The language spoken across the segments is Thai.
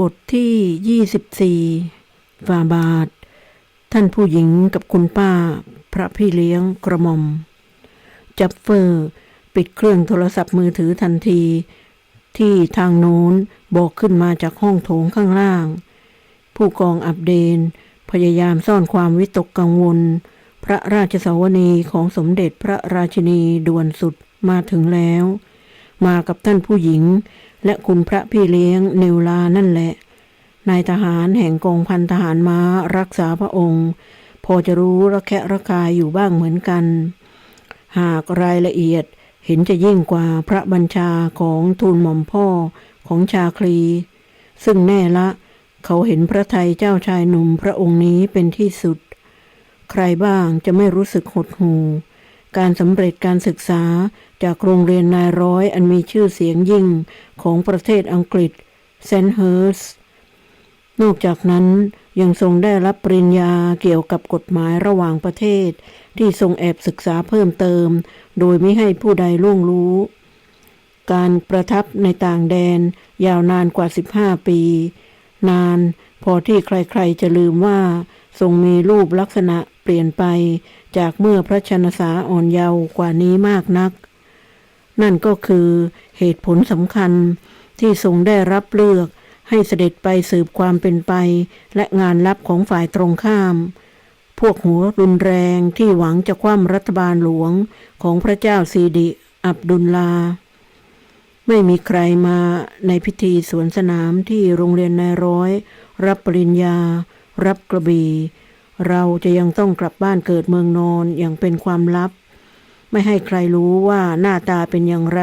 บทที่ยี่สิบสี่ฟาบาท ท่านผู้หญิงกับคุณป้า พระพี่เลี้ยงกระหม่อม จับเฟอร์ปิดเครื่องโทรศัพท์มือถือทันที ที่ทางโน้นบอกขึ้นมาจากห้องโถงข้างล่าง ผู้กองอับเดน พยายามซ่อนความวิตกกังวล พระราชสวนีของสมเด็จพระราชินีด่วนสุดมาถึงแล้ว มากับท่านผู้หญิง และคุณพระพี่เลี้ยงเนวลานั่นแหละ นายทหารแห่งกองพันทหารม้ารักษาพระองค์ พอจะรู้ระแคะระคายอยู่บ้างเหมือนกัน หากรายละเอียดเห็นจะยิ่งกว่าพระบัญชาของทูลหม่อมพ่อของชาคลี ซึ่งแน่ละ เขาเห็นพระไทยเจ้าชายหนุ่มพระองค์นี้เป็นที่สุด ใครบ้างจะไม่รู้สึกหดหู่ การสำเร็จการศึกษาจากโรงเรียนนายร้อยอันมีชื่อเสียงยิ่งของประเทศอังกฤษเซนเฮิร์สนอกจากนั้นยังทรงได้รับปริญญาเกี่ยวกับกฎหมายระหว่างประเทศ ที่ทรงแอบศึกษาเพิ่มเติม โดยไม่ให้ผู้ใดล่วงรู้ การประทับในต่างแดนยาวนานกว่า 15 ปี นานพอที่ใครๆจะลืมว่า ทรงมีรูปลักษณะเปลี่ยนไป จากเมื่อพระชนสาอ่อนเยาว์กว่านี้มากนัก นั่นก็คือเหตุผลสำคัญที่ทรงได้รับเลือกให้เสด็จไปสืบความเป็นไป และงานลับของฝ่ายตรงข้าม พวกหัวรุนแรงที่หวังจะคว่ำรัฐบาลหลวงของพระเจ้าซีดิ อับดุลลา ไม่มีใครมาในพิธีสวนสนามที่โรงเรียนนายร้อย รับปริญญา รับกระบี่ เราจะยังต้องกลับบ้านเกิดเมืองนอนอย่างเป็นความลับ ไม่ให้ใครรู้ว่าหน้าตาเป็นอย่างไร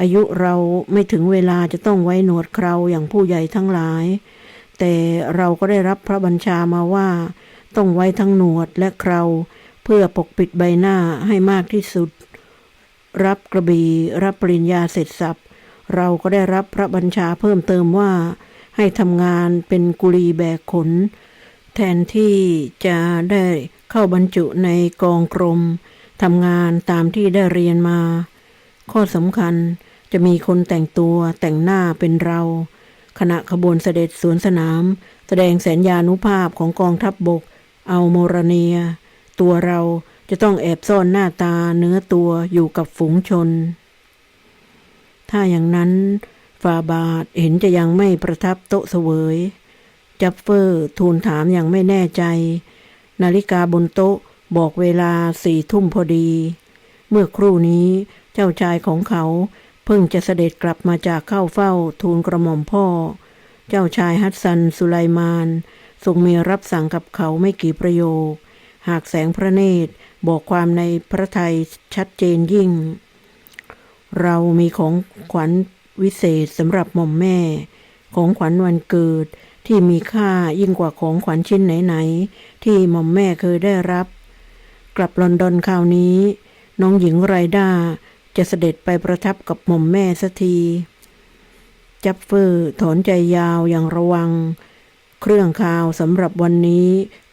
อายุเราไม่ถึงเวลาจะต้องไว้หนวดเคราอย่างผู้ใหญ่ทั้งหลาย แต่เราก็ได้รับพระบัญชามาว่า ต้องไว้ทั้งหนวดและเคราเพื่อปกปิดใบหน้าให้มากที่สุด รับกระบี่รับปริญญาเสร็จสับเราก็ได้รับพระบัญชาเพิ่มเติมว่า ให้ทำงานเป็นกุลีแบกขน แทนที่จะได้เข้าบรรจุในกองกรมทำงานตามที่ได้เรียนมา ข้อสำคัญจะมีคนแต่งตัวแต่งหน้าเป็นเรา ขณะขบวนเสด็จสวนสนาม แสดงแสนยานุภาพของกองทัพบบก เอาโมรเนีย ตัวเราจะต้องแอบซ่อนหน้าตาเนื้อตัวอยู่กับฝูงชน ถ้าอย่างนั้นฟาบาทเห็นจะยังไม่ประทับโต๊ะเสวย จับเฟอร์ทูลถามอย่างไม่แน่ใจ นาฬิกาบนโต๊ะบอกเวลาสี่ทุ่มพอดี เมื่อครู่นี้เจ้าชายของเขาเพิ่งจะเสด็จกลับมาจากเข้าเฝ้าทูลกระหม่อมพ่อ เจ้าชายฮัสซันสุไลมานทรงมีรับสั่งกับเขาไม่กี่ประโยค หากแสงพระเนตรบอกความในพระทัยชัดเจนยิ่ง เรามีของขวัญวิเศษสำหรับหม่อมแม่ ของขวัญวันเกิด ที่มีค่ายิ่งกว่าของขวัญชิ้นไหนๆที่หม่อมแม่เคยได้รับ กลับลอนดอนคราวนี้ น้องหญิงไรด้าจะเสด็จไปประทับกับหม่อมแม่สักที จับเฟอร์ถอนใจยาวอย่างระวัง เครื่องข่าวสำหรับวันนี้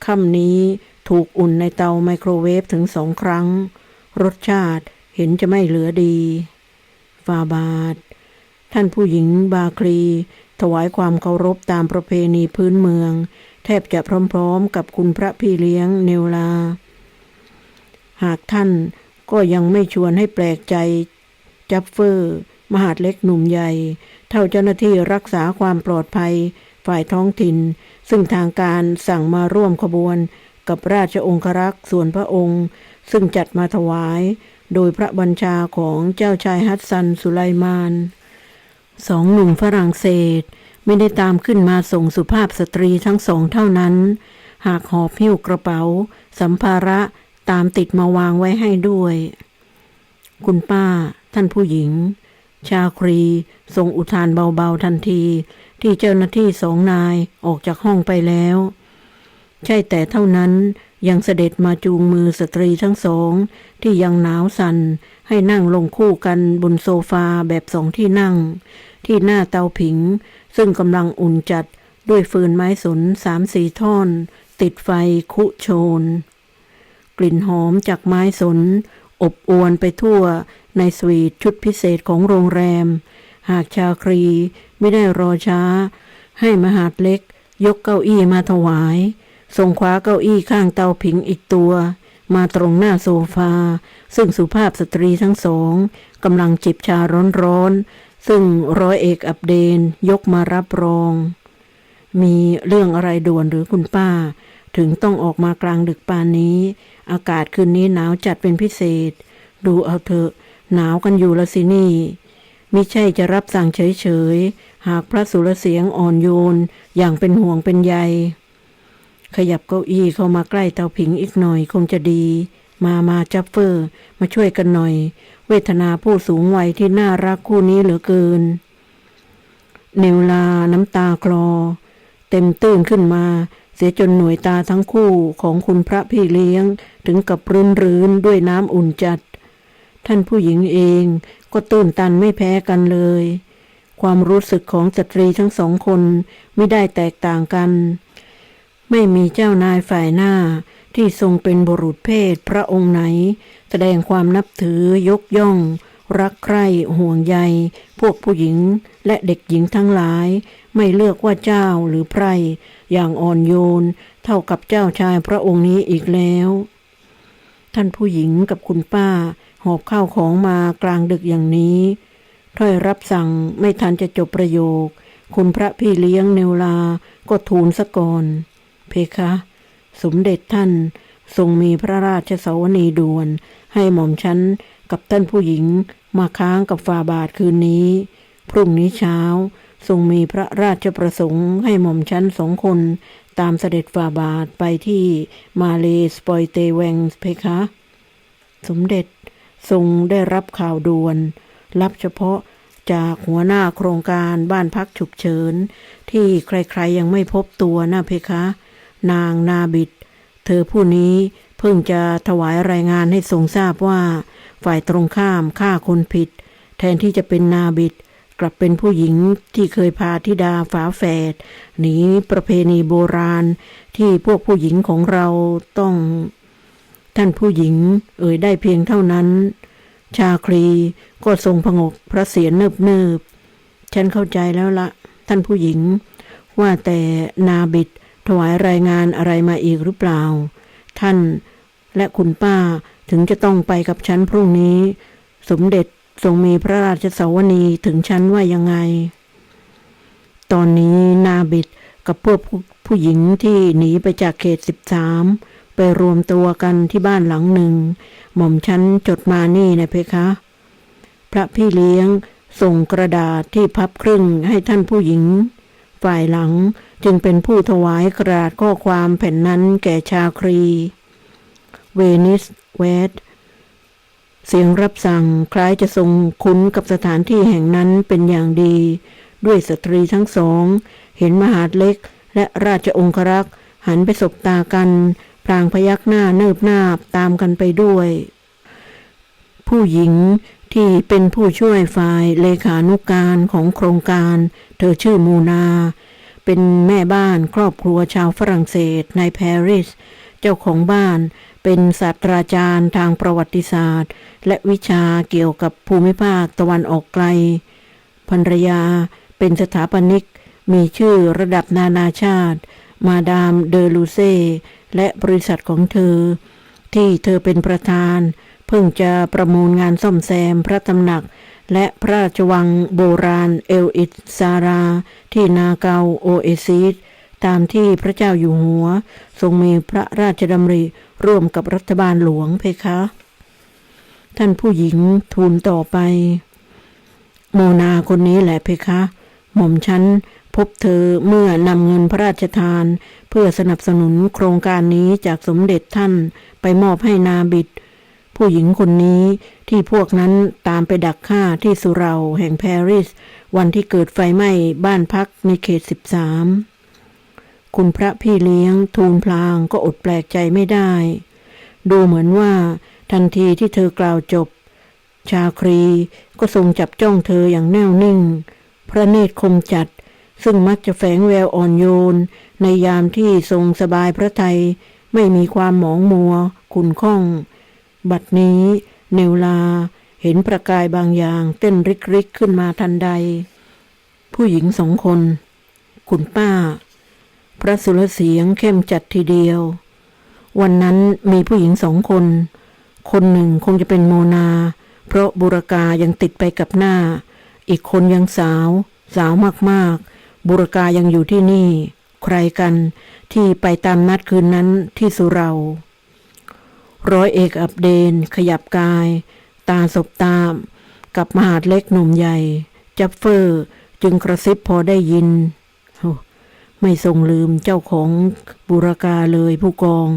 ค่ำนี้ถูกอุ่นในเตาไมโครเวฟถึงสองครั้ง รสชาติเห็นจะไม่เหลือดีฟาบาท ท่านผู้หญิงบาคลี ถวายความเคารพตามประเพณีพื้นเมือง แทบจะพร้อมๆ กับคุณพระพี่เลี้ยงเนวลา หากท่านก็ยังไม่ชวนให้แปลกใจ จับเฟอร์ มหาดเล็กหนุ่มใหญ่ เท่าเจ้าหน้าที่รักษาความปลอดภัย ฝ่ายท้องถิ่น ซึ่งทางการสั่งมาร่วมขบวน กับราชองครักษ์ส่วนพระองค์ ซึ่งจัดมาถวาย โดยพระบัญชาของเจ้าชายฮัสซันสุไลมาน สองหนุ่มฝรั่งเศส ไม่ได้ตามขึ้นมาส่งสุภาพสตรีทั้งสองเท่านั้น หากหอบหิ้วกระเป๋า สัมภาระตามติดมาวางไว้ให้ด้วย คุณป้า ท่านผู้หญิง ชาครีทรงอุทานเบาๆทันที ที่เจ้าหน้าที่สองนายออกจากห้องไปแล้ว ใช่แต่เท่านั้นยังเสด็จมาจูงมือสตรีทั้งสอง ที่ยังหนาวสัน่นให้นั่งลงคู่กันบนโซฟาแบบสองที่นั่ง ที่หน้าเตาผิง ซึ่งกำลังอุ่นจัดด้วยฟืนไม้สนสามสี่ท่อน ติดไฟคุโชน กลิ่นหอมจากไม้สน อบอวนไปทั่วในสวีทชุดพิเศษของโรงแรม หากชาครีไม่ได้รอช้า ให้มหาดเล็กยกเก้าอี้มาถวาย ส่งคว้าเก้าอี้ข้างเตาผิงอีกตัว มาตรงหน้าโซฟา ซึ่งสุภาพสตรีทั้งสองกำลังจิบชาร้อนๆ ซึ่งร้อยเอกอับเดนยกมารับรอง มีเรื่องอะไรด่วนหรือคุณป้า ถึงต้องออกมากลางดึกปานนี้ อากาศคืนนี้หนาวจัดเป็นพิเศษ ดูเอาเถอะหนาวกันอยู่ละสินี่มิใช่จะรับสั่งเฉยๆ หากพระสุรเสียงอ่อนโยน อย่างเป็นห่วงเป็นใย ขยับเก้าอี้เข้ามาใกล้เตาผิงอีกหน่อยคงจะดี มามาจัฟเฟอร์ มาช่วยกันหน่อย เวทนาผู้สูงวัยที่น่ารักคู่นี้เหลือเกิน เนวลาน้ำตาคลอ เต็มตื้นขึ้นมา เสียจนหน่วยตาทั้งคู่ของคุณพระพี่เลี้ยง ถึงกับรื้นรื้นด้วยน้ำอุ่นจัด ท่านผู้หญิงเองก็ตื้นตันไม่แพ้กันเลย ความรู้สึกของสตรีทั้งสองคนไม่ได้แตกต่างกัน ไม่มีเจ้านายฝ่ายหน้าที่ทรงเป็นบุรุษเพศพระองค์ไหน แสดงความนับถือยกย่อง รักใคร่ห่วงใย พวกผู้หญิงและเด็กหญิงทั้งหลาย ไม่เลือกว่าเจ้าหรือไพรอย่างอ่อนโยน เท่ากับเจ้าชายพระองค์นี้อีกแล้ว ท่านผู้หญิงกับคุณป้า หอบข้าวของมากลางดึกอย่างนี้ถ้อยรับสั่งไม่ทันจะจบประโยค คุณพระพี่เลี้ยงเนวลาก็ทูลสะก่อน เพคะ สมเด็จท่านทรงมีพระราชสวนีด่วน ให้หม่อมฉันกับท่านผู้หญิงมาค้างกับฝ่าบาทคืนนี้ พรุ่งนี้เช้าทรงมีพระราชประสงค์ให้หม่อมฉันสองคนตามเสด็จฝ่าบาทไปที่มาเลสปอยเตแวงเพคะ สมเด็จทรงได้รับข่าวด่วน รับเฉพาะจากหัวหน้าโครงการบ้านพักฉุกเฉิน ที่ใครๆยังไม่พบตัวนะเพคะ นางนาบิด เธอผู้นี้เพิ่งจะถวายรายงานให้ทรงทราบว่า ฝ่ายตรงข้ามฆ่าคนผิด แทนที่จะเป็นนาบิด กลับเป็นผู้หญิงที่เคยพาธิดาฝาแฝดหนีประเพณีโบราณ ที่พวกผู้หญิงของเราต้อง ท่านผู้หญิง เอ่ยได้เพียงเท่านั้น ชาครีก็ทรงผงกพระเศียรเนิบเนิบๆฉันเข้าใจแล้วละท่านผู้หญิงว่าแต่นาบิด ถวายรายงานอะไรมาอีกหรือเปล่า ท่านและคุณป้าถึงจะต้องไปกับฉันพรุ่งนี้ สมเด็จทรงมีพระราชสวนีถึงฉันว่ายังไง ตอนนี้นาบิดกับพวกผู้หญิงที่หนีไปจากเขตสิบสามไปรวมตัวกันที่บ้านหลังหนึ่ง หม่อมฉันจดมานี่นะเพคะ พระพี่เลี้ยงส่งกระดาษที่พับครึ่งให้ท่านผู้หญิง ฝ่ายหลัง จึงเป็นผู้ถวายกระดาษข้อความแผ่นนั้นแก่ชาครี เวนิสเวสเสียงรับสั่งคล้ายจะทรงคุ้นกับสถานที่แห่งนั้นเป็นอย่างดี ด้วยสตรีทั้งสอง เห็นมหาดเล็กและราชองครักษ์หันไปสบตากัน พลางพยักหน้าเนิบหนาตามกันไปด้วย ผู้หญิงที่เป็นผู้ช่วยฝ่ายเลขานุกการของโครงการ เธอชื่อมูนา เป็นแม่บ้านครอบครัวชาวฝรั่งเศสในปารีส เจ้าของบ้านเป็นศาสตราจารย์ทางประวัติศาสตร์ และวิชาเกี่ยวกับภูมิภาคตะวันออกไกล ภรรยาเป็นสถาปนิก มีชื่อระดับนานาชาติ มาดามเดลูเซ่และบริษัทของเธอ ที่เธอเป็นประธาน เพิ่งจะประมูลงานซ่อมแซมพระตำหนัก และพระราชวังโบราณเอลอิตซารา ที่นาเกาโอเอซิสตามที่พระเจ้าอยู่หัว ทรงมีพระราชดำริร่วมกับรัฐบาลหลวงเพคะ ท่านผู้หญิงทูลต่อไป โมนาคนนี้แหละเพคะ หม่อมฉันพบเธอเมื่อนำเงินพระราชทาน เพื่อสนับสนุนโครงการนี้จากสมเด็จท่านไปมอบให้นาบิด ผู้หญิงคนนี้ที่พวกนั้นตามไปดักฆ่าที่สุเราแห่งปารีสวันที่เกิดไฟไหม้บ้านพักในเขตสิบสามคุณพระพี่เลี้ยงทูลพลางก็อดแปลกใจไม่ได้ ดูเหมือนว่า ทันทีที่เธอกล่าวจบ ชาครีก็ทรงจับจ้องเธออย่างแน่วนิ่ง พระเนตรคมจัด ซึ่งมักจะแฝงแววอ่อนโยน ในยามที่ทรงสบายพระทัยไม่มีความหมองมัวขุนข้อง บัดนี้เนวลาเห็นประกายบางอย่างเต้นริกริกๆขึ้นมาทันใด ผู้หญิงสองคน คุณป้า พระสุรเสียงเข้มจัดทีเดียว วันนั้นมีผู้หญิงสองคน คนหนึ่งคงจะเป็นโมนา เพราะบุรกายังติดไปกับหน้า อีกคนยังสาว สาวมากๆ บุรกายังอยู่ที่นี่ ใครกันที่ไปตามนัดคืนนั้นที่สุเรา ร้อยเอกอับเดน ขยับกาย ตาสบตาม กับมหาดเล็กหนุ่มใหญ่ จับเฟอร์จึงกระซิบพอได้ยิน ไม่ทรงลืมเจ้าของบุรกาเลยผู้กอง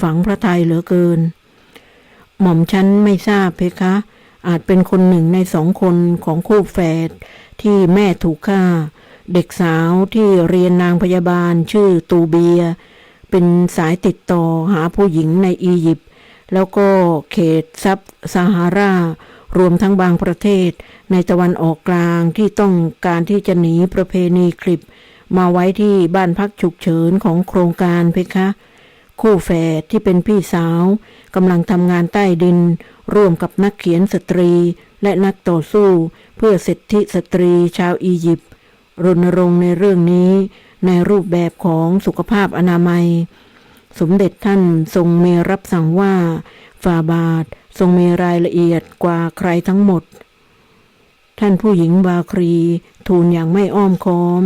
ฝังพระทัยเหลือเกิน หม่อมฉันไม่ทราบเพคะ อาจเป็นคนหนึ่งในสองคนของคู่แฝดที่แม่ถูกฆ่า เด็กสาวที่เรียนนางพยาบาลชื่อตูเบีย เป็นสายติดต่อหาผู้หญิงในอียิปต์ แล้วก็เขตซับซาฮารารวมทั้งบางประเทศ ในตะวันออกกลางที่ต้องการที่จะหนีประเพณีคลิป มาไว้ที่บ้านพักฉุกเฉินของโครงการเพคะ คู่แฝดที่เป็นพี่สาวกำลังทำงานใต้ดิน ร่วมกับนักเขียนสตรี และนักต่อสู้ เพื่อสิทธิสตรีชาวอียิปต์รณรงค์ในเรื่องนี้ ในรูปแบบของสุขภาพอนามัย สมเด็จท่านทรงมีรับสั่งว่าฟาบาททรงมีรายละเอียดกว่าใครทั้งหมด ท่านผู้หญิงบาครี ทูลอย่างไม่อ้อมค้อม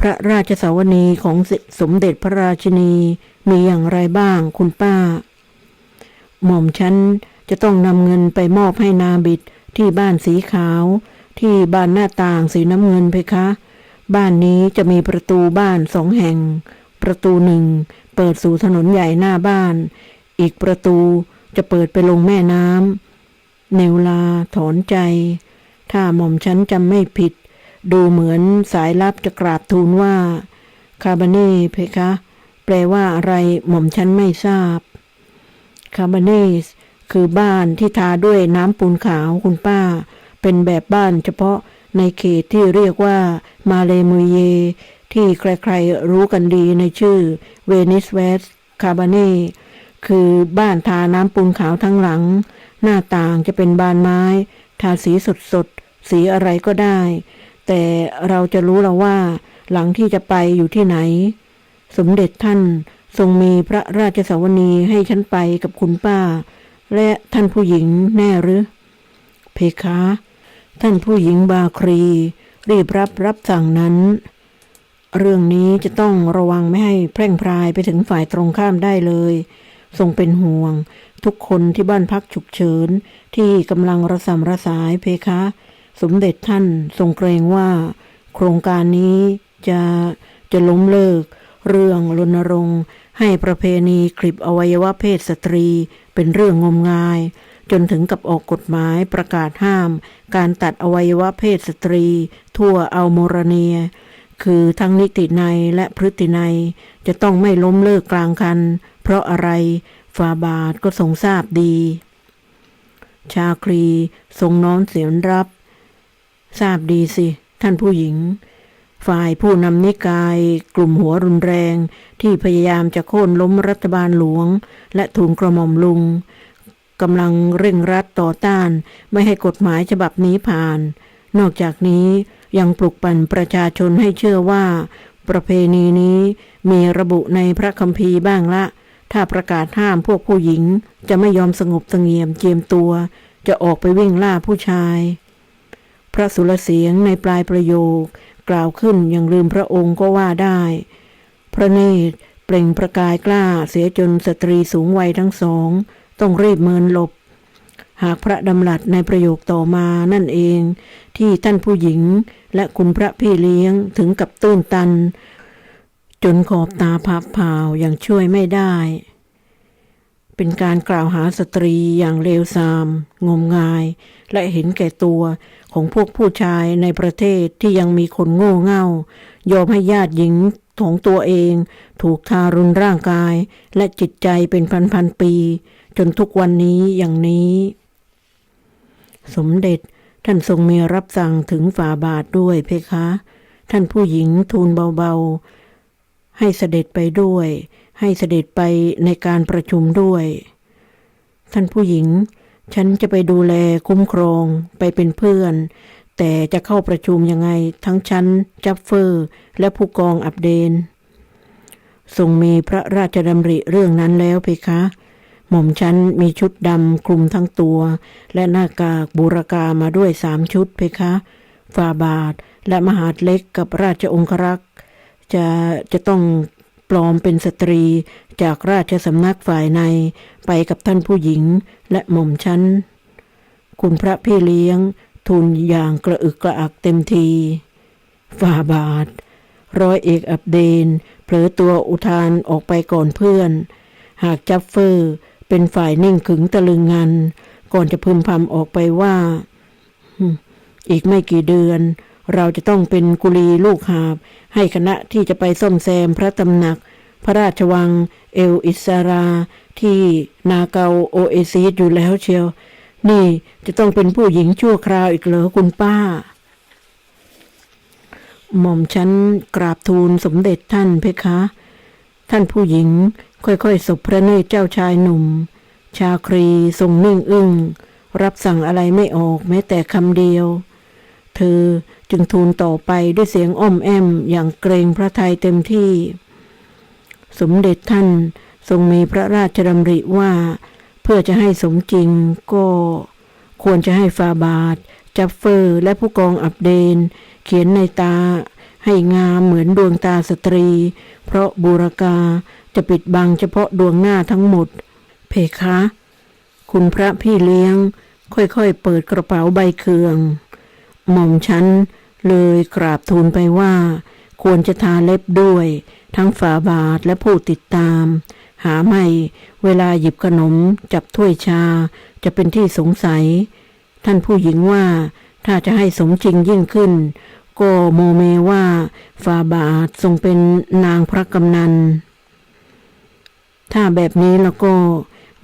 พระราชสาวนีของสมเด็จพระราชินีมีอย่างไรบ้างคุณป้า หม่อมฉันจะต้องนำเงินไปมอบให้นาบิดที่บ้านสีขาว ที่บ้านหน้าต่างสีน้ำเงินเพคะ บ้านนี้จะมีประตูบ้านสองแห่ง ประตูหนึ่งเปิดสู่ถนนใหญ่หน้าบ้าน อีกประตูจะเปิดไปลงแม่น้ำเนวลาถอนใจ ถ้าหม่อมฉันจำไม่ผิด ดูเหมือนสายลับจะกราบทูลว่า คาบาเน่เพคะ แปลว่าอะไรหม่อมฉันไม่ทราบ คาบาเนสคือบ้านที่ทาด้วยน้ำปูนขาวคุณป้า เป็นแบบบ้านเฉพาะในเขตที่เรียกว่ามาเลมุเย ที่ใครๆรู้กันดีในชื่อเวนิสเวสคาบาเน่คือบ้านทาน้ำปูนขาวทั้งหลัง หน้าต่างจะเป็นบานไม้ ทาสีสดๆสีอะไรก็ได้ แต่เราจะรู้แล้วว่า หลังที่จะไปอยู่ที่ไหน สมเด็จท่านทรงมีพระราชสวนีให้ฉันไปกับคุณป้า และท่านผู้หญิงแน่หรือ เพคะ ท่านผู้หญิงบาครี รีบรับรับสั่งนั้น เรื่องนี้จะต้องระวังไม่ให้แพร่งพรายไปถึงฝ่ายตรงข้ามได้เลย ทรงเป็นห่วง ทุกคนที่บ้านพักฉุกเฉิน ที่กำลังระสำระสายเพคะ สมเด็จท่านทรงเกรงว่า โครงการนี้จะจะล้มเลิก เรื่องรณรงค์ให้ประเพณีคลิปอวัยวะเพศสตรีเป็นเรื่องงมงาย จนถึงกับออกกฎหมายประกาศห้าม การตัดอวัยวะเพศสตรี ทั่วอัลโมรเนีย คือทั้งนิตินัยและพฤตินัยจะต้องไม่ล้มเลิกกลางคัน เพราะอะไรฟาบาทก็ทรงทราบดี ชาครีทรงน้อมเสียงรับ ทราบดีสิ ท่านผู้หญิง ฝ่ายผู้นำนิกาย กลุ่มหัวรุนแรง ที่พยายามจะโค่นล้มรัฐบาลหลวง และทูลกระหม่อมลุงกำลังเร่งรัดต่อต้าน ไม่ให้กฎหมายฉบับนี้ผ่าน นอกจากนี้ ยังปลุกปั่นประชาชนให้เชื่อว่า ประเพณีนี้มีระบุในพระคัมภีร์บ้างละ ถ้าประกาศห้ามพวกผู้หญิง จะไม่ยอมสงบเสงี่ยมเจียมตัว จะออกไปวิ่งล่าผู้ชาย พระสุรเสียงในปลายประโยค กล่าวขึ้นอย่างลืมพระองค์ก็ว่าได้ พระเนตรเปล่งประกายกล้าเสียจนสตรีสูงวัยทั้งสอง ต้องรีบเมินหลบ หากพระดำรัสในประโยคต่อมานั่นเอง ที่ท่านผู้หญิงและคุณพระพี่เลี้ยงถึงกับตื้นตัน จนขอบตาพับผาวอย่างช่วยไม่ได้ เป็นการกล่าวหาสตรีอย่างเลวทราม งมงาย และเห็นแก่ตัวของพวกผู้ชายในประเทศที่ยังมีคนโง่เง่า ยอมให้ญาติหญิงของตัวเองถูกทารุณร่างกายและจิตใจเป็นพันๆปี จนทุกวันนี้อย่างนี้ สมเด็จ ท่านทรงมีรับสั่งถึงฝ่าบาทด้วยเพคะ ท่านผู้หญิงทูลเบาๆ ให้เสด็จไปด้วย ให้เสด็จไปในการประชุมด้วย ท่านผู้หญิง ฉันจะไปดูแลคุ้มครองไปเป็นเพื่อน แต่จะเข้าประชุมยังไง ทั้งชั้นจัฟเฟอร์และผู้กองอับเดนทรงมีพระราชดำริเรื่องนั้นแล้วเพคะ หม่อมฉันมีชุดดำคลุมทั้งตัว และหน้ากากบูรกามาด้วยสามชุดเพคะฟาบาทและมหาดเล็กกับราชองครักษ์จะจะต้องปลอมเป็นสตรีจากราชสำนักฝ่ายในไปกับท่านผู้หญิงและหม่อมฉันคุณพระพี่เลี้ยงทูลอย่างกระอึกกระอักเต็มทีฝ่าบาท ร้อยเอกอับเดนเผลอตัวอุทานออกไปก่อนเพื่อน หากจัฟเฟอร์ เป็นฝ่ายนิ่งขึงตะลึงงัน ก่อนจะพึมพำออกไปว่า อีกไม่กี่เดือน เราจะต้องเป็นกุลีลูกหาบ ให้คณะที่จะไปซ่อมแซมพระตำหนัก พระราชวัง เอลอิสรา ที่นาเกาโอเอซีสอยู่แล้วเชียว นี่จะต้องเป็นผู้หญิงชั่วคราวอีกเหรอคุณป้าหม่อมฉันกราบทูลสมเด็จท่านเพคะ ท่านผู้หญิง ค่อยๆสบพระเนตรเจ้าชายหนุ่ม ชาครีทรงนิ่งอึ้งรับสั่งอะไรไม่ออกแม้แต่คำเดียว เธอจึงทูลต่อไปด้วยเสียงอ้อมแอมอย่างเกรงพระทัยเต็มที่ สมเด็จท่านทรงมีพระราชดำริว่า เพื่อจะให้สมจริงก็ควรจะให้ฟาบาทจัฟเฟอร์และผู้กองอับเดน เขียนในตา ให้งามเหมือนดวงตาสตรี เพราะบูรกาจะปิดบังเฉพาะดวงหน้าทั้งหมด เพคะ คุณพระพี่เลี้ยง ค่อยๆ เปิดกระเป๋าใบเคือง หม่อมฉันเลยกราบทูลไปว่า ควรจะทาเล็บด้วย ทั้งฝาบาทและผู้ติดตาม หาไม่เวลาหยิบขนมจับถ้วยชาจะเป็นที่สงสัย ท่านผู้หญิงว่าถ้าจะให้สมจริงยิ่งขึ้น ก็โมเมว่าฟาบาททรงเป็นนางพระกำนัน ถ้าแบบนี้แล้วก็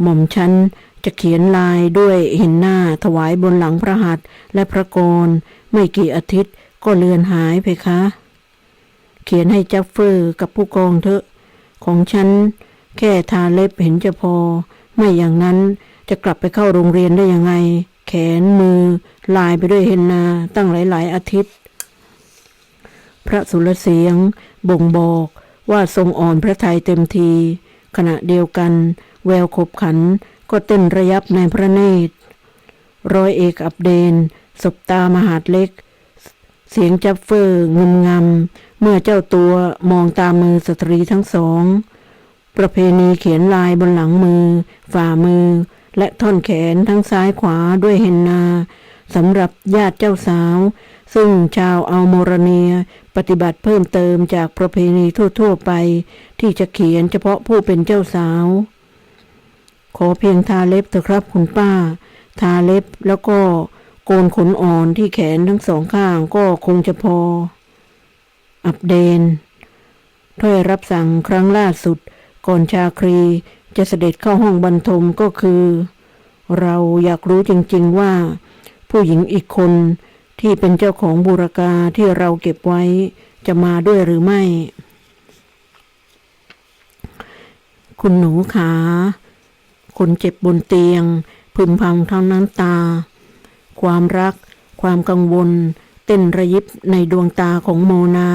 หม่อมฉันจะเขียนลายด้วยหินหน้าถวายบนหลังพระหัตถ์และพระกรไม่กี่อาทิตย์ก็เลือนหายไปคะ เขียนให้จัฟเฟอร์กับผู้กองเถอะ ของฉันแค่ทาเล็บเห็นจะพอ ไม่อย่างนั้นจะกลับไปเข้าโรงเรียนได้ยังไง แขนมือ ลายไปด้วยเฮนนาตั้งหลาย ๆ อาทิตย์ พระสุรเสียง บ่งบอกว่าทรงอ่อนพระทัยเต็มที ขณะเดียวกัน แววขบขันก็เต้นระยับในพระเนตร ร้อยเอกอับเดน สบตามหาดเล็ก เสียงจับเฟอร์งุมงำ เมื่อเจ้าตัวมองตามมือสตรีทั้งสอง ประเพณีเขียนลายบนหลังมือ ฝ่ามือ และท่อนแขนทั้งซ้ายขวาด้วยเฮนนาสำหรับญาติเจ้าสาว ซึ่งชาวอัลโมรเนียปฏิบัติเพิ่มเติมจากประเพณีทั่ว ๆ ไป ที่จะเขียนเฉพาะผู้เป็นเจ้าสาว ขอเพียงทาเล็บเถอะครับคุณป้า ทาเล็บแล้วก็โกนขนอ่อนที่แขนทั้งสองข้างก็คงจะพอ อับเดนถ้อยรับสั่งครั้งล่าสุด ก่อนชาครีจะเสด็จเข้าห้องบรรทมก็คือ เราอยากรู้จริงๆว่า ผู้หญิงอีกคน ที่เป็นเจ้าของบูรกาที่เราเก็บไว้จะมาด้วยหรือไม่ คุณหนูขา คนเจ็บบนเตียง พึมพำทั้งน้ำตา ความรัก ความกังวล เต้นระยิบในดวงตาของโมนา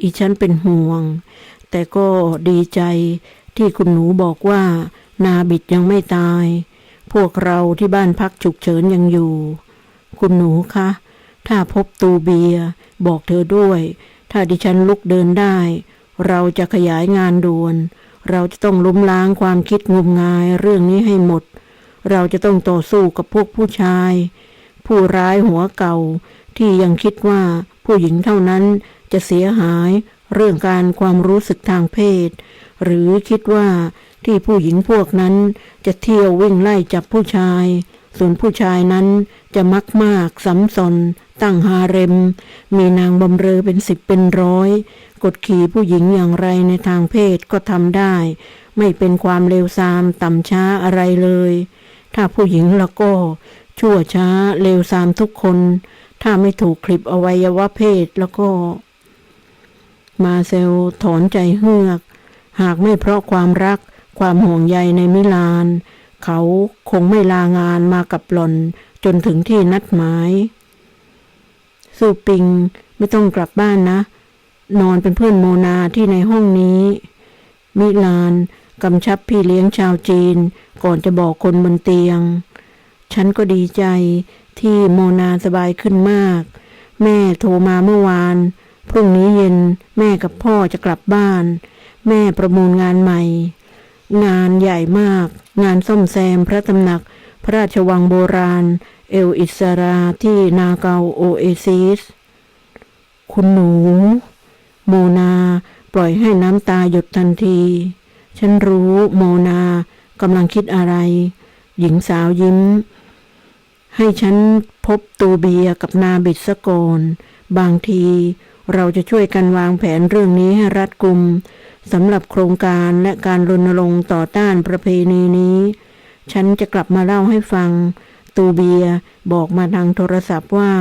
อีฉันเป็นห่วง แต่ก็ดีใจที่คุณหนูบอกว่านาบิดยังไม่ตาย พวกเราที่บ้านพักฉุกเฉินยังอยู่ คุณหนูคะ ถ้าพบตูเบีย บอกเธอด้วย ถ้าดิฉันลุกเดินได้ เราจะขยายงานด่วน เราจะต้องล้มล้างความคิดงมงายเรื่องนี้ให้หมด เราจะต้องต่อสู้กับพวกผู้ชาย ผู้ร้ายหัวเก่าที่ยังคิดว่าผู้หญิงเท่านั้นจะเสียหายเรื่องการความรู้สึกทางเพศ หรือคิดว่าที่ผู้หญิงพวกนั้นจะเที่ยววิ่งไล่จับผู้ชาย ส่วนผู้ชายนั้นจะมักมากสำสน ตั้งฮาเร็ม มีนางบำเรอเป็นสิบเป็นร้อย กดขี่ผู้หญิงอย่างไรในทางเพศก็ทำได้ ไม่เป็นความเลวทรามต่ำช้าอะไรเลย ถ้าผู้หญิงแล้วก็ ชั่วช้าเลวทรามทุกคน ถ้าไม่ถูกคลิปอวัยวะเพศแล้วก็ มาเซลถอนใจเฮือก หากไม่เพราะความรักความห่วงใยในมิลาน เขาคงไม่ลางานมากับหล่อนจนถึงที่นัดหมายสู้ปิงไม่ต้องกลับบ้านนะ นอนเป็นเพื่อนโมนาที่ในห้องนี้ มิลานกำชับพี่เลี้ยงชาวจีน ก่อนจะบอกคนบนเตียง ฉันก็ดีใจที่โมนาสบายขึ้นมาก แม่โทรมาเมื่อวาน พรุ่งนี้เย็นแม่กับพ่อจะกลับบ้าน แม่ประมูลงานใหม่ งานใหญ่มาก งานซ่อมแซมพระตำหนัก พระราชวังโบราณ เอลอิสราที่นาเกาโอเอซิส คุณหนู โมนา ปล่อยให้น้ำตาหยดทันที ฉันรู้โมนากำลังคิดอะไร หญิงสาวยิ้ม ให้ฉันพบตูเบียกับนาบิดสกอนบางที เราจะช่วยกันวางแผนเรื่องนี้ให้รัดกุม สำหรับโครงการและการรณรงค์ต่อต้านประเพณีนี้ ฉันจะกลับมาเล่าให้ฟัง ตูเบียบอกมาทางโทรศัพท์ว่า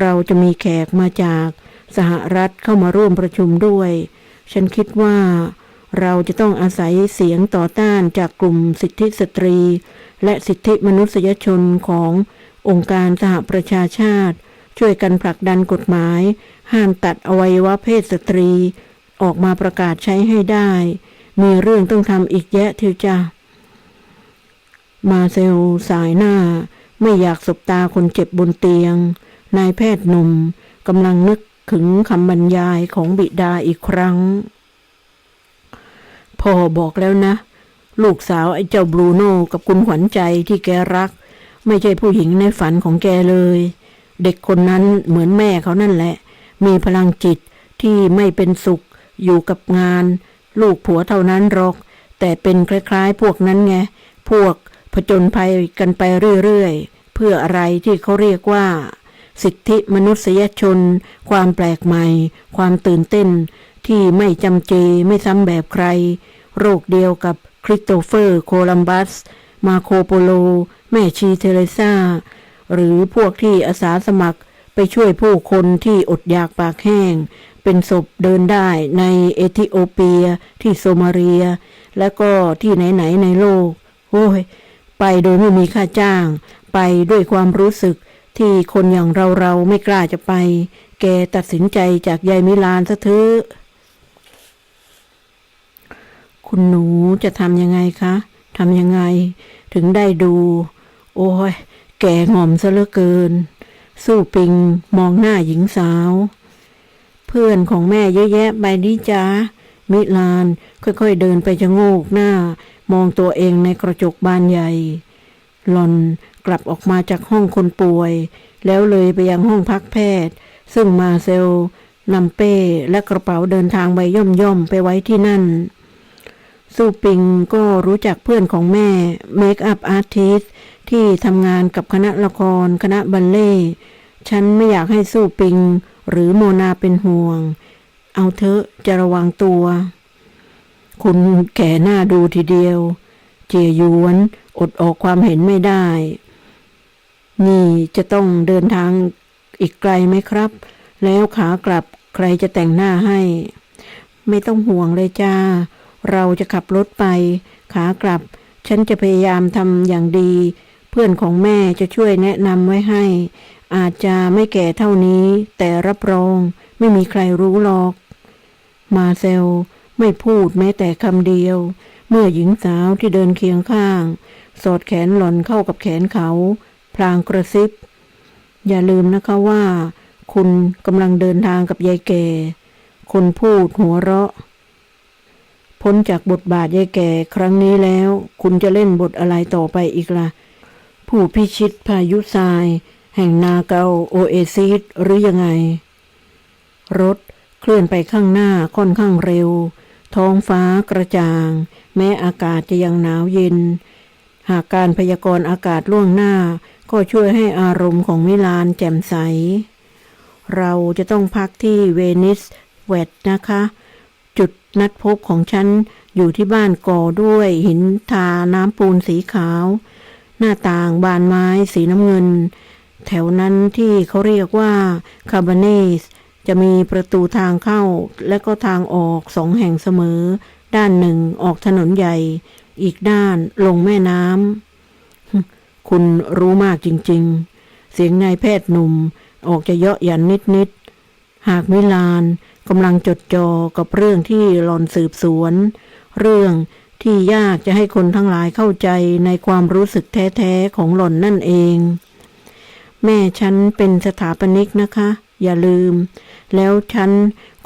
เราจะมีแขกมาจากสหรัฐเข้ามาร่วมประชุมด้วย ฉันคิดว่า เราจะต้องอาศัยเสียงต่อต้านจากกลุ่มสิทธิสตรี และสิทธิมนุษยชนขององค์การสหประชาชาติ ช่วยกันผลักดันกฎหมาย ห้ามตัดอวัยวะเพศสตรี ออกมาประกาศใช้ให้ได้ มีเรื่องต้องทำอีกแยะเทีจ้ามาเซลสายหน้า ไม่อยากสบตาคนเจ็บบนเตียง นายแพทย์หนุ่มกำลังนึกถึงคำบรรยายของบิดาอีกครั้ง พ่อบอกแล้วนะ ลูกสาวไอ้เจ้าบรูโน่กับคุณขวัญใจที่แกรัก ไม่ใช่ผู้หญิงในฝันของแกเลย เด็กคนนั้นเหมือนแม่เขานั่นแหละ มีพลังจิตที่ไม่เป็นสุข อยู่กับงาน ลูกผัวเท่านั้นหรอก แต่เป็นคล้าย ๆ พวกนั้นไง พวกผจญภัยกันไปเรื่อยๆ เพื่ออะไรที่เขาเรียกว่า สิทธิมนุษยชน ความแปลกใหม่ ความตื่นเต้น ที่ไม่จำเจไม่ซ้ำแบบใคร โรคเดียวกับคริสโตเฟอร์โคลัมบัส มาโคโปโล แม่ชีเทเรซาหรือพวกที่อาสาสมัครไปช่วยผู้คนที่อดอยากปากแห้ง เป็นศพเดินได้ในเอธิโอเปียที่โซมาเลีย และก็ที่ไหนๆในโลก โอ้ย ไปโดยไม่มีค่าจ้าง ไปด้วยความรู้สึกที่คนอย่างเราๆไม่กล้าจะไป แกตัดสินใจจากยายมิลานซะเถอะคุณหนูจะทำยังไงคะทำยังไง ถึงได้ดู โอ้ย แก่ง่อมซะเหลือเกิน สู้ปิงมองหน้าหญิงสาว พื่อนของแม่เยอะแยะไปดิจ้ามิลานค่อยๆเดินไปจะโงกหน้า มองตัวเองในกระจกบานใหญ่หลอนกลับออกมาจากห้องคนป่วย แล้วเลยไปยังห้องพักแพทย์ ซึ่งมาเซลนำเป้และกระเป๋าเดินทางใบย่อมๆไปไว้ที่นั่นสู้ปิงก็รู้จักเพื่อนของแม่เมคอัพอาร์ติสที่ทำงานกับคณะละครคณะบัลเล่ ฉันไม่อยากให้สู้ปิง หรือโมนาเป็นห่วง เอาเถอะจะระวังตัว คุณแก่หน้าดูทีเดียว เจียยวนอดออกความเห็นไม่ได้ นี่จะต้องเดินทางอีกไกลไหมครับ แล้วขากลับใครจะแต่งหน้าให้ ไม่ต้องห่วงเลยจ้า เราจะขับรถไป ขากลับ ฉันจะพยายามทำอย่างดี เพื่อนของแม่จะช่วยแนะนำไว้ให้ อาจจะไม่แก่เท่านี้ แต่รับรองไม่มีใครรู้หรอก มาเซลไม่พูดแม้แต่คำเดียว เมื่อหญิงสาวที่เดินเคียงข้าง สอดแขนหล่อนเข้ากับแขนเขา พลางกระซิบ อย่าลืมนะคะว่า คุณกำลังเดินทางกับยายแก่ คนพูดหัวเราะ พ้นจากบทบาทยายแก่ครั้งนี้แล้ว คุณจะเล่นบทอะไรต่อไปอีกละ่ะ ผู้พิชิตพายุทราย แห่งนาเกาโอเอซิสหรือยังไง รถเคลื่อนไปข้างหน้าค่อนข้างเร็ว ท้องฟ้ากระจ่าง แม้อากาศจะยังหนาวเย็น หากการพยากรณ์อากาศล่วงหน้า ก็ช่วยให้อารมณ์ของมิลานแจ่มใส เราจะต้องพักที่เวนิสเวตนะคะ จุดนัดพบของฉันอยู่ที่บ้านก่อด้วยหินทาน้ำปูนสีขาว หน้าต่างบานไม้สีน้ำเงิน แถวนั้นที่เขาเรียกว่าคาบาเนสจะมีประตูทางเข้าและก็ทางออกสองแห่งเสมอ ด้านหนึ่งออกถนนใหญ่ อีกด้านลงแม่น้ำคุณรู้มากจริง ๆ เสียงนายแพทย์หนุ่มออกจะเยาะหยันนิดๆหากมิลานกำลังจดจ่อกับเรื่องที่หลอนสืบสวน เรื่องที่ยากจะให้คนทั้งหลายเข้าใจในความรู้สึกแท้ ๆ ของหล่อนนั่นเอง แม่ฉันเป็นสถาปนิกนะคะ อย่าลืม แล้วฉัน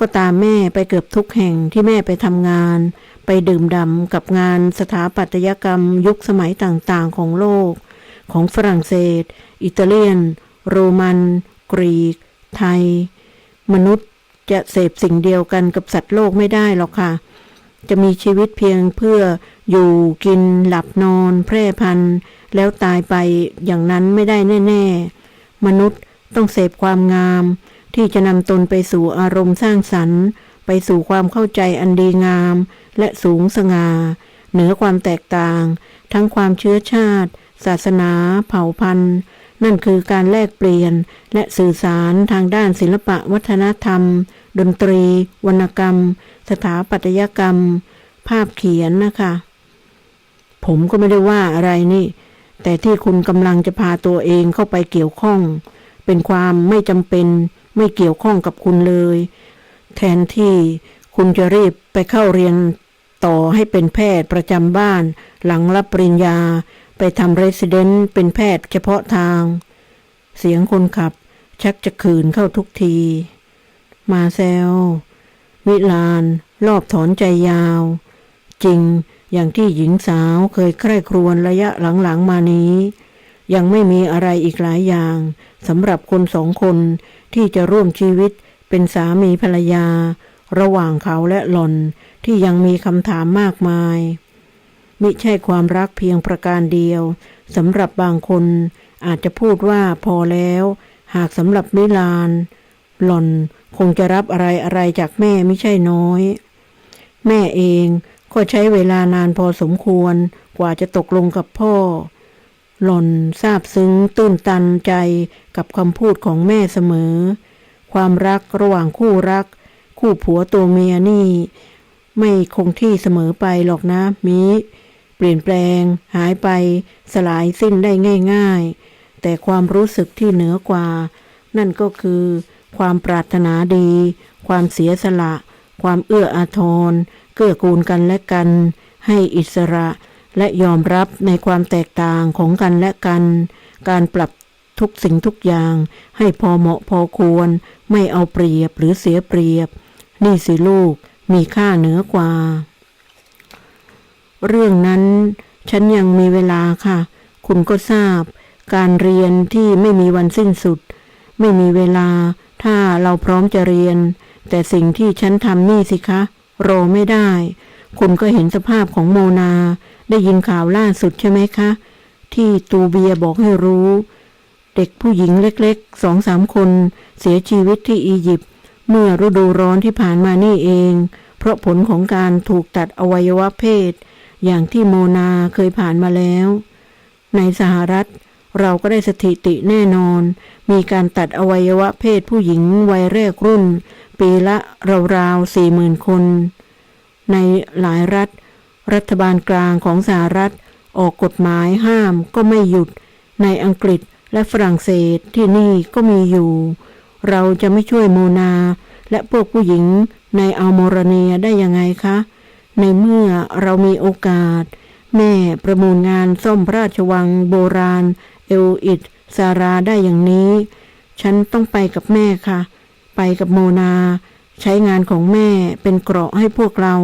ก็ตามแม่ไปเกือบทุกแห่งที่แม่ไปทำงาน ไปดื่มด่ำกับงานสถาปัตยกรรมยุคสมัยต่างๆ ของโลก ของฝรั่งเศส อิตาเลียน โรมัน กรีก ไทย มนุษย์จะเสพสิ่งเดียวกันกับสัตว์โลกไม่ได้หรอกค่ะ จะมีชีวิตเพียงเพื่ออยู่กินหลับนอน แพร่พันธุ์แล้วตายไปอย่างนั้นไม่ได้แน่ ๆ มนุษย์ต้องเสพความงาม ที่จะนำตนไปสู่อารมณ์สร้างสรรค์ ไปสู่ความเข้าใจอันดีงาม และสูงสง่าเหนือความแตกต่าง ทั้งความเชื้อชาติ ศาสนา เผ่าพันธุ์ นั่นคือการแลกเปลี่ยนและสื่อสารทางด้านศิลปะวัฒนธรรม ดนตรี วรรณกรรม สถาปัตยกรรม ภาพเขียนนะคะ ผมก็ไม่ได้ว่าอะไรนี่ แต่ที่คุณกำลังจะพาตัวเองเข้าไปเกี่ยวข้อง เป็นความไม่จำเป็นไม่เกี่ยวข้องกับคุณเลย แทนที่คุณจะรีบไปเข้าเรียนต่อให้เป็นแพทย์ประจำบ้าน หลังรับปริญญา ไปทำเรสซิเดนต์เป็นแพทย์เฉพาะทาง เสียงคนขับ ชักจะขืนเข้าทุกที มาเซลวิลาน รอบถอนใจยาว จริง อย่างที่หญิงสาวเคยใคร่ครวญระยะหลังๆมานี้ ยังไม่มีอะไรอีกหลายอย่างสำหรับคนสองคนที่จะร่วมชีวิตเป็นสามีภรรยา ระหว่างเขาและหล่อนที่ยังมีคำถามมากมาย มิใช่ความรักเพียงประการเดียวสำหรับบางคนอาจจะพูดว่าพอแล้ว หากสำหรับมิลาน หล่อนคงจะรับอะไรอะไรจากแม่ไม่ใช่น้อย แม่เอง ก็ใช้เวลานานพอสมควรกว่าจะตกลงกับพ่อ หล่อนซาบซึ้งตื้นตันใจกับคำพูดของแม่เสมอ ความรักระหว่างคู่รัก คู่ผัวตัวเมียนี่ ไม่คงที่เสมอไปหรอกนะมิ เปลี่ยนแปลง หายไป สลายสิ้นได้ง่าย ๆ แต่ความรู้สึกที่เหนือกว่า นั่นก็คือ ความปรารถนาดี ความเสียสละ ความเอื้ออาทร เกื้อกูลกันและกัน ให้อิสระและยอมรับในความแตกต่างของกันและกัน การปรับทุกสิ่งทุกอย่าง ให้พอเหมาะพอควร ไม่เอาเปรียบหรือเสียเปรียบ นี่สิลูกมีค่าเหนือกว่า เรื่องนั้นฉันยังมีเวลาค่ะ คุณก็ทราบ การเรียนที่ไม่มีวันสิ้นสุด ไม่มีเวลา ถ้าเราพร้อมจะเรียน แต่สิ่งที่ฉันทำนี่สิคะ รอไม่ได้ คุณก็เห็นสภาพของโมนา ได้ยินข่าวล่าสุดใช่ไหมคะ ที่ตูเบียบอกให้รู้ เด็กผู้หญิงเล็กๆสองสามคนเสียชีวิตที่อียิปต์เมื่อฤดูร้อนที่ผ่านมานี่เอง เพราะผลของการถูกตัดอวัยวะเพศ อย่างที่โมนาเคยผ่านมาแล้ว ในสหรัฐเราก็ได้สถิติแน่นอน มีการตัดอวัยวะเพศผู้หญิงวัยแรกรุ่น ปีละราวๆสี่หมื่นคน ในหลายรัฐ รัฐบาลกลางของสหรัฐ ออกกฎหมายห้ามก็ไม่หยุด ในอังกฤษและฝรั่งเศสที่นี่ก็มีอยู่ เราจะไม่ช่วยโมนา และพวกผู้หญิงในอัลโมรเนียได้ยังไงคะ ในเมื่อเรามีโอกาส แม่ประมูลงานซ่อมพระราชวังโบราณ เอลอิดซาราได้อย่างนี้ ฉันต้องไปกับแม่ค่ะ ไปกับโมนา ใช้งานของแม่เป็นเกราะให้พวกเรา